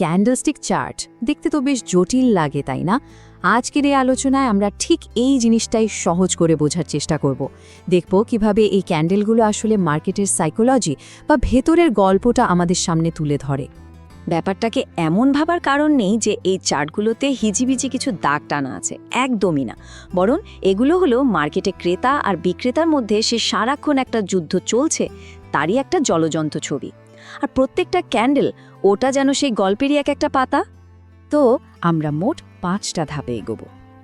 Candlestick chart দেখতে তো বেশ জটিল লাগে, তাই না? আজকের এই আলোচনায় আমরা ঠিক এই জিনিসটাই সহজ করে বোঝার চেষ্টা করব। দেখব কীভাবে এই ক্যান্ডেলগুলো আসলে মার্কেটের সাইকোলজি বা ভেতরের গল্পটা আমাদের সামনে তুলে ধরে। ব্যাপারটাকে এমন ভাবার কারণ নেই যে এই চার্টগুলোতে হিজিবিজি কিছু দাগ টানা আছে, একদমই না। বরং এগুলো হলো মার্কেটে ক্রেতা আর বিক্রেতার মধ্যে সে সারাক্ষণ একটা যুদ্ধ চলছে, তারই একটা জলজন্ত ছবি। আর প্রত্যেকটা ক্যান্ডেল ওটা যেন সেই গল্পেরই এক একটা পাতা? তো আমরা মোট পাঁচটা ধাপে এগোব।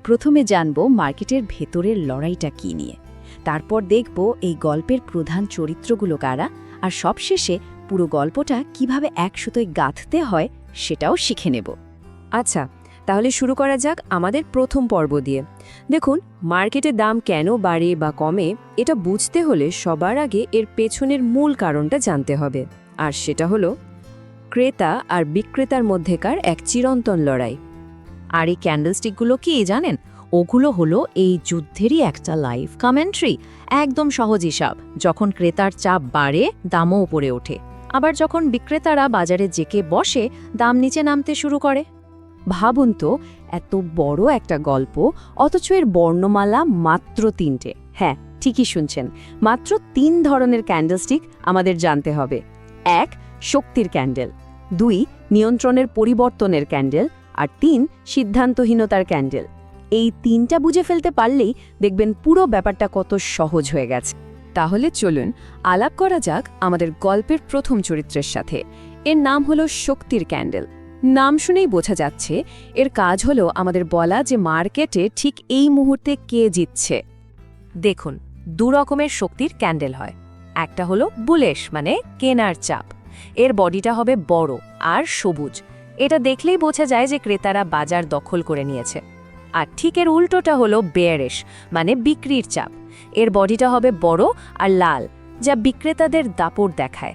প্রথমে জানব মার্কেটের ভেতরের লড়াইটা কী নিয়ে। তারপর দেখব এই গল্পের প্রধান চরিত্রগুলো কারা, আর সবশেষে পুরো গল্পটা কীভাবে একসুতোয় গাঁথতে হয় সেটাও শিখে নেব। আচ্ছা তাহলে শুরু করা যাক আমাদের প্রথম পর্ব দিয়ে। দেখুন, মার্কেটে দাম কেন বাড়ে বা কমে, এটা বুঝতে হলে সবার আগে এর পেছনের মূল কারণটা জানতে হবে। আর সেটা হলো ক্রেতা আর বিক্রেতার মধ্যেকার এক চিরন্তন লড়াই। আর এই ক্যান্ডেলস্টিকগুলো কি জানেন? ওগুলো হলো এই যুদ্ধেরই একটা লাইভ কমেন্ট্রি একদম সহজ হিসাব। যখন ক্রেতার চাপ বাড়ে, দামও উপরে ওঠে। আবার যখন বিক্রেতারা বাজারে জেকে বসে, দাম নিচে নামতে শুরু করে। ভাবুন তো, এত বড় একটা গল্প, অথচ এর বর্ণমালা মাত্র তিনটে। হ্যাঁ ঠিকই শুনছেন। মাত্র তিন ধরনের ক্যান্ডেলস্টিক আমাদের জানতে হবে। এক, শক্তির ক্যান্ডেল দুই, নিয়ন্ত্রণের পরিবর্তনের ক্যান্ডেল, আর তিন, সিদ্ধান্তহীনতার ক্যান্ডেল। এই তিনটা বুঝে ফেলতে পারলেই দেখবেন পুরো ব্যাপারটা কত সহজ হয়ে গেছে। তাহলে চলুন আলাপ করা যাক আমাদের গল্পের প্রথম চরিত্রের সাথে। এর নাম হলো শক্তির ক্যান্ডেল। নাম শুনেই বোঝা যাচ্ছে এর কাজ হলো আমাদের বলা যে মার্কেটে ঠিক এই মুহূর্তে কে জিতছে। দেখুন, দু রকমের শক্তির ক্যান্ডেল হয়। একটা হলো বুলেশ মানে কেনার চাপ। এর বডিটা হবে বড় আর সবুজ। এটা দেখলেই বোঝা যায় যে ক্রেতারা বাজার দখল করে নিয়েছে। আর ঠিক এর উল্টোটা হলো বেয়ারেশ মানে বিক্রির চাপ। এর বডিটা হবে বড় আর লাল, যা বিক্রেতাদের দাপট দেখায়।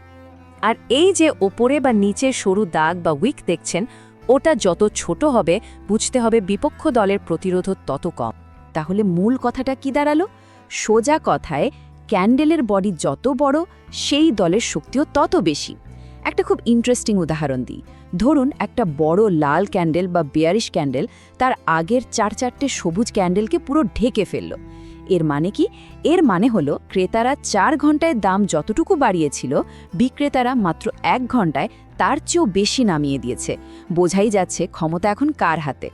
আর এই যে ওপরে বা নিচে সরু দাগ বা উইক দেখছেন, ওটা যত ছোট হবে, বুঝতে হবে বিপক্ষ দলের প্রতিরোধ তত কম। তাহলে মূল কথাটা কি দাঁড়াল? সোজা কথায় ক্যান্ডেলের বডি যত বড়, সেই দলের শক্তিও তত বেশি। একটা খুব ইন্টারেস্টিং উদাহরণ দিই। ধরুন, একটা বড় লাল ক্যান্ডেল বা বেয়ারিশ ক্যান্ডেল তার আগের চার চারটে সবুজ ক্যান্ডেলকে পুরো ঢেকে ফেলল। এর মানে কি? এর মানে হলো, ক্রেতারা চার ঘন্টায় দাম যতটুকু বাড়িয়েছিল, বিক্রেতারা মাত্র এক ঘন্টায় তার চেয়েও বেশি নামিয়ে দিয়েছে। বোঝাই যাচ্ছে ক্ষমতা এখন কার হাতে।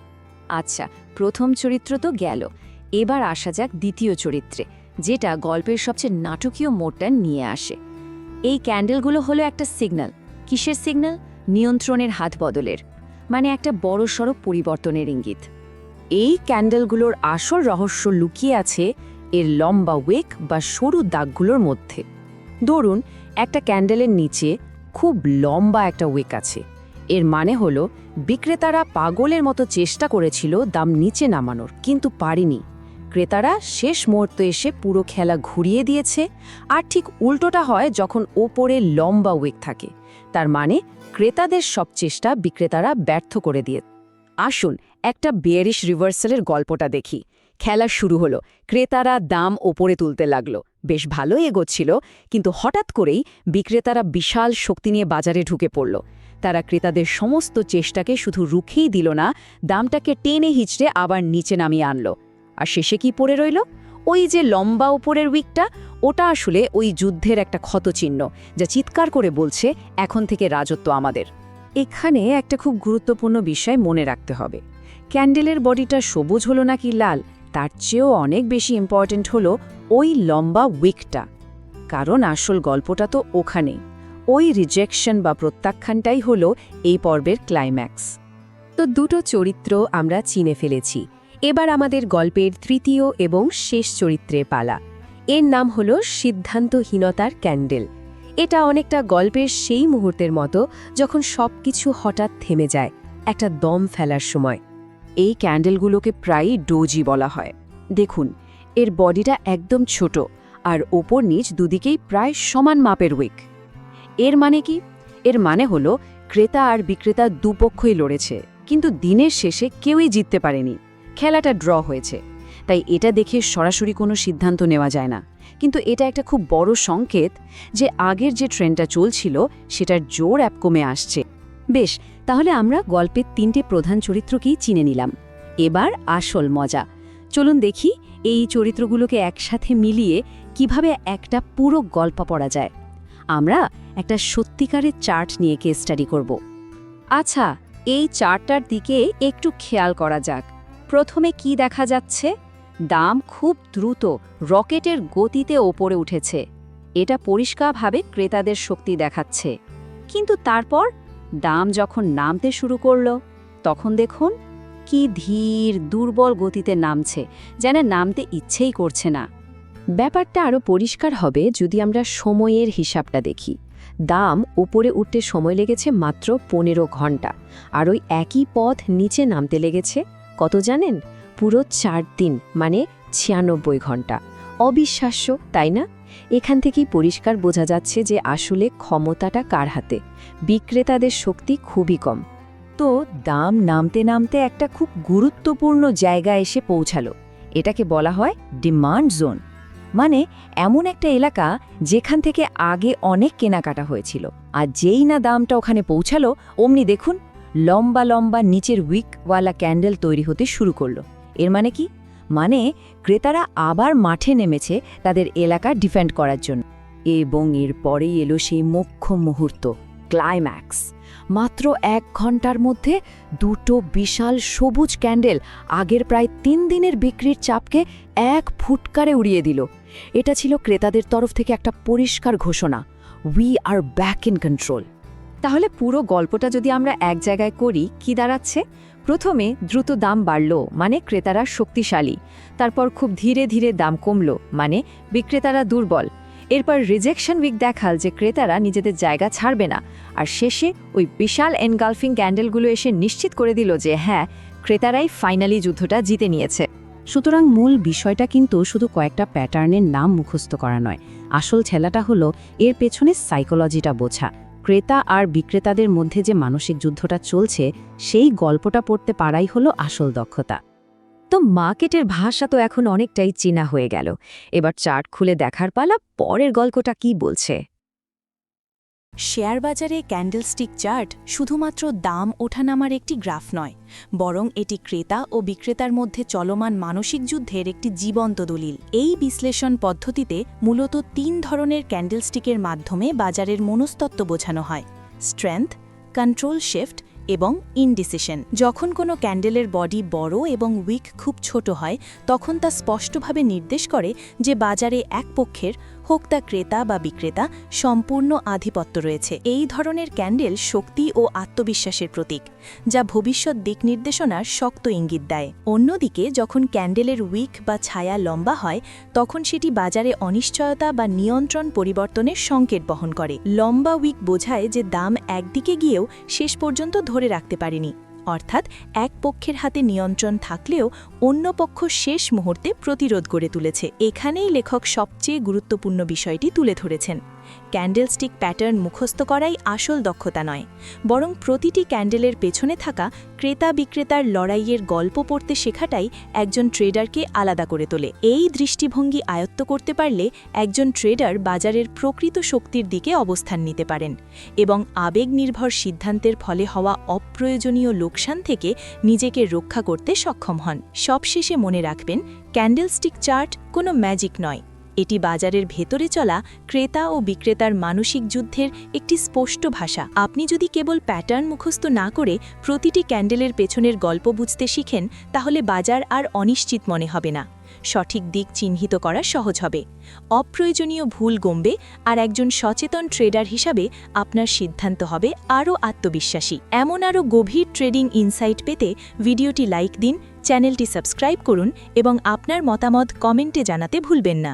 আচ্ছা প্রথম চরিত্র তো গেল। এবার আসা যাক দ্বিতীয় চরিত্রে। যেটা গল্পের সবচেয়ে নাটকীয় মোড়টা নিয়ে আসে। এই ক্যান্ডেলগুলো হলো একটা সিগন্যাল। কিসের সিগন্যাল? নিয়ন্ত্রণের হাত বদলের মানে একটা বড়সড় পরিবর্তনের ইঙ্গিত। এই ক্যান্ডেলগুলোর আসল রহস্য লুকিয়ে আছে এর লম্বা ওয়েক বা সরু দাগগুলোর মধ্যে। ধরুন, একটা ক্যান্ডেলের নিচে খুব লম্বা একটা ওয়েক আছে। এর মানে হলো, বিক্রেতারা পাগলের মতো চেষ্টা করেছিল দাম নিচে নামানোর, কিন্তু পারেনি। ক্রেতারা শেষ মুহূর্তে এসে পুরো খেলা ঘুরিয়ে দিয়েছে আর ঠিক উল্টোটা হয় যখন ওপরে লম্বা ওয়েক থাকে। তার মানে ক্রেতাদের সব চেষ্টা বিক্রেতারা ব্যর্থ করে দিয়ে। আসুন একটা বেয়ারিশ রিভার্সালের গল্পটা দেখি। খেলা শুরু হলো, ক্রেতারা দাম ওপরে তুলতে লাগল। বেশ ভালোই এগোচ্ছিল, কিন্তু হঠাৎ করেই বিক্রেতারা বিশাল শক্তি নিয়ে বাজারে ঢুকে পড়ল। তারা ক্রেতাদের সমস্ত চেষ্টাকে শুধু রুখেই দিল না, দামটাকে টেনে হিচড়ে আবার নিচে নামিয়ে আনলো। আর শেষে কি পড়ে রইল? ওই যে লম্বা উপরের উইকটা, ওটা আসলে ওই যুদ্ধের একটা ক্ষতচিহ্ন যা চিৎকার করে বলছে, এখন থেকে রাজত্ব আমাদের। এখানে একটা খুব গুরুত্বপূর্ণ বিষয় মনে রাখতে হবে। ক্যান্ডেলের বডিটা সবুজ হলো নাকি লাল? তার চেয়েও অনেক বেশি ইম্পর্ট্যান্ট হলো ওই লম্বা উইকটা। কারণ আসল গল্পটা তো ওখানেই। ওই রিজেকশন বা প্রত্যাখ্যানটাই হলো এই পর্বের ক্লাইম্যাক্স তো দুটো চরিত্র আমরা চিনে ফেলেছি। এবার আমাদের গল্পের তৃতীয় এবং শেষ চরিত্রে পালা। এর নাম হল সিদ্ধান্তহীনতার ক্যান্ডেল। এটা অনেকটা গল্পের সেই মুহূর্তের মতো যখন সবকিছু হঠাৎ থেমে যায়, একটা দম ফেলার সময়। এই ক্যান্ডেলগুলোকে প্রায়ই ডোজি বলা হয়। দেখুন, এর বডিটা একদম ছোট আর ওপর নিচ দুদিকেই প্রায় সমান মাপের উইক। এর মানে কি? এর মানে হলো ক্রেতা আর বিক্রেতা দুপক্ষই লড়েছে, কিন্তু দিনের শেষে কেউই জিততে পারেনি। খেলাটা ড্র হয়েছে। তাই এটা দেখে সরাসরি কোনো সিদ্ধান্ত নেওয়া যায় না। কিন্তু এটা একটা খুব বড় সংকেত যে আগের যে ট্রেনটা চলছিল, সেটার জোর অ্যাপ কমে আসছে। বেশ, তাহলে আমরা গল্পের তিনটে প্রধান চরিত্রকেই চিনে নিলাম। এবার আসল মজা। চলুন দেখি এই চরিত্রগুলোকে একসাথে মিলিয়ে কীভাবে একটা পুরো গল্প পড়া যায়। আমরা একটা সত্যিকারের চার্ট নিয়ে কেস স্টাডি করব। আচ্ছা এই চার্টটার দিকে একটু খেয়াল করা যাক। প্রথমে কি দেখা যাচ্ছে? দাম খুব দ্রুত রকেটের গতিতে ওপরে উঠেছে। এটা পরিষ্কারভাবে ক্রেতাদের শক্তি দেখাচ্ছে। কিন্তু তারপর দাম যখন নামতে শুরু করল, তখন দেখুন কি ধীর, দুর্বল গতিতে নামছে, যেন নামতে ইচ্ছেই করছে না। ব্যাপারটা আরও পরিষ্কার হবে যদি আমরা সময়ের হিসাবটা দেখি। দাম উপরে উঠতে সময় লেগেছে মাত্র পনেরো ঘণ্টা, আর ওই একই পথ নিচে নামতে লেগেছে কত জানেন? পুরো চার দিন মানে ছিয়ানব্বই ঘণ্টা। অবিশ্বাস্য, তাই না? এখান থেকেই পরিষ্কার বোঝা যাচ্ছে যে আসলে ক্ষমতাটা কার হাতে। বিক্রেতাদের শক্তি খুবই কম। তো দাম নামতে নামতে একটা খুব গুরুত্বপূর্ণ জায়গায় এসে পৌঁছালো। এটাকে বলা হয় ডিমান্ড জোন। মানে এমন একটা এলাকা যেখান থেকে আগে অনেক কেনাকাটা হয়েছিল। আর যেই না দামটা ওখানে পৌঁছালো, অমনি দেখুন লম্বা লম্বা নিচের উইকওয়ালা ক্যান্ডেল তৈরি হতে শুরু করল। এর মানে কি? মানে ক্রেতারা আবার মাঠে নেমেছে তাদের এলাকা ডিফেন্ড করার জন্য। এবং এর পরেই এলো সেই মুখ্য মুহূর্ত, ক্লাইম্যাক্স। মাত্র এক ঘণ্টার মধ্যে দুটো বিশাল সবুজ ক্যান্ডেল আগের প্রায় তিন দিনের বিক্রির চাপকে এক ফুটকারে উড়িয়ে দিল। এটা ছিল ক্রেতাদের তরফ থেকে একটা পরিষ্কার ঘোষণা we are back in control তাহলে পুরো গল্পটা যদি আমরা এক জায়গায় করি, কি দাঁড়াচ্ছে? প্রথমে দ্রুত দাম বাড়ল মানে ক্রেতারা শক্তিশালী। তারপর খুব ধীরে ধীরে দাম কমল মানে বিক্রেতারা দুর্বল। এরপর রিজেকশন উইক দেখাল যে ক্রেতারা নিজেদের জায়গা ছাড়বে না। আর শেষে ওই বিশাল এনগালফিং ক্যান্ডেলগুলো এসে নিশ্চিত করে দিল যে হ্যাঁ ক্রেতারাই ফাইনালি যুদ্ধটা জিতে নিয়েছে। সুতরাং মূল বিষয়টা কিন্তু শুধু কয়েকটা প্যাটার্নের নাম মুখস্থ করা নয়। আসল ছেলাটা হলো, এর পেছনে সাইকোলজিটা বোঝা। ক্রেতা আর বিক্রেতাদের মধ্যে যে মানসিক যুদ্ধটা চলছে, সেই গল্পটা পড়তে পারাই হলো আসল দক্ষতা। তো মার্কেটের ভাষা তো এখন অনেকটাই চীনা হয়ে গেল। এবার চার্ট খুলে দেখার পালা পরের গল্পটা কি বলছে? শেয়ার বাজারে ক্যান্ডেলস্টিক চার্ট শুধুমাত্র দাম ওঠানামার একটি গ্রাফ নয়, বরং এটি ক্রেতা ও বিক্রেতার মধ্যে চলমান মানসিক যুদ্ধের একটি জীবন্ত দলিল। এই বিশ্লেষণ পদ্ধতিতে মূলত তিন ধরনের ক্যান্ডেলস্টিকের মাধ্যমে বাজারের মনস্তত্ত্ব বোঝানো হয়। স্ট্রেংথ, কন্ট্রোল শিফট এবং ইনডিসিশন যখন কোনো ক্যান্ডেলের বডি বড় এবং উইক খুব ছোট হয়, তখন তা স্পষ্টভাবে নির্দেশ করে যে বাজারে এক পক্ষের, হোক তা ক্রেতা বা বিক্রেতা, সম্পূর্ণ আধিপত্য রয়েছে। এই ধরনের ক্যান্ডেল শক্তি ও আত্মবিশ্বাসের প্রতীক, যা ভবিষ্যৎ দিক নির্দেশনার শক্ত ইঙ্গিত দেয়। অন্যদিকে, যখন ক্যান্ডেলের উইক বা ছায়া লম্বা হয়, তখন সেটি বাজারে অনিশ্চয়তা বা নিয়ন্ত্রণ পরিবর্তনের সংকেত বহন করে। লম্বা উইক বোঝায় যে দাম একদিকে গিয়েও শেষ পর্যন্ত ধরে রাখতে পারেনি। অর্থাৎ এক পক্ষের হাতে নিয়ন্ত্রণ থাকলেও অন্য পক্ষ শেষ মুহূর্তে প্রতিরোধ গড়ে তুলেছে। এখানেই লেখক সবচেয়ে গুরুত্বপূর্ণ বিষয়টি তুলে ধরেছেন। ক্যান্ডেলস্টিক প্যাটার্ন মুখস্থ করাই আসল দক্ষতা নয়, বরং প্রতিটি ক্যান্ডেলের পেছনে থাকা ক্রেতা বিক্রেতার লড়াইয়ের গল্প পড়তে শেখাটাই একজন ট্রেডারকে আলাদা করে তোলে। এই দৃষ্টিভঙ্গি আয়ত্ত করতে পারলে একজন ট্রেডার বাজারের প্রকৃত শক্তির দিকে অবস্থান নিতে পারেন এবং আবেগ নির্ভর সিদ্ধান্তের ফলে হওয়া অপ্রয়োজনীয় লোকসান থেকে নিজেকে রক্ষা করতে সক্ষম হন। সবশেষে মনে রাখবেন, ক্যান্ডেলস্টিক চার্ট কোনো ম্যাজিক নয়। এটি বাজারের ভেতরে চলা ক্রেতা ও বিক্রেতার মানসিক যুদ্ধের একটি স্পষ্ট ভাষা। আপনি যদি কেবল প্যাটার্ন মুখস্থ না করে প্রতিটি ক্যান্ডেলের পেছনের গল্প বুঝতে শিখেন, তাহলে বাজার আর অনিশ্চিত মনে হবে না। সঠিক দিক চিহ্নিত করা সহজ হবে। অপ্রয়োজনীয় ভুল গমবে আর একজন সচেতন ট্রেডার হিসাবে আপনার সিদ্ধান্ত হবে আরও আত্মবিশ্বাসী। এমন আরও গভীর ট্রেডিং ইনসাইট পেতে ভিডিওটি লাইক দিন, চ্যানেলটি সাবস্ক্রাইব করুন এবং আপনার মতামত কমেন্টে জানাতে ভুলবেন না।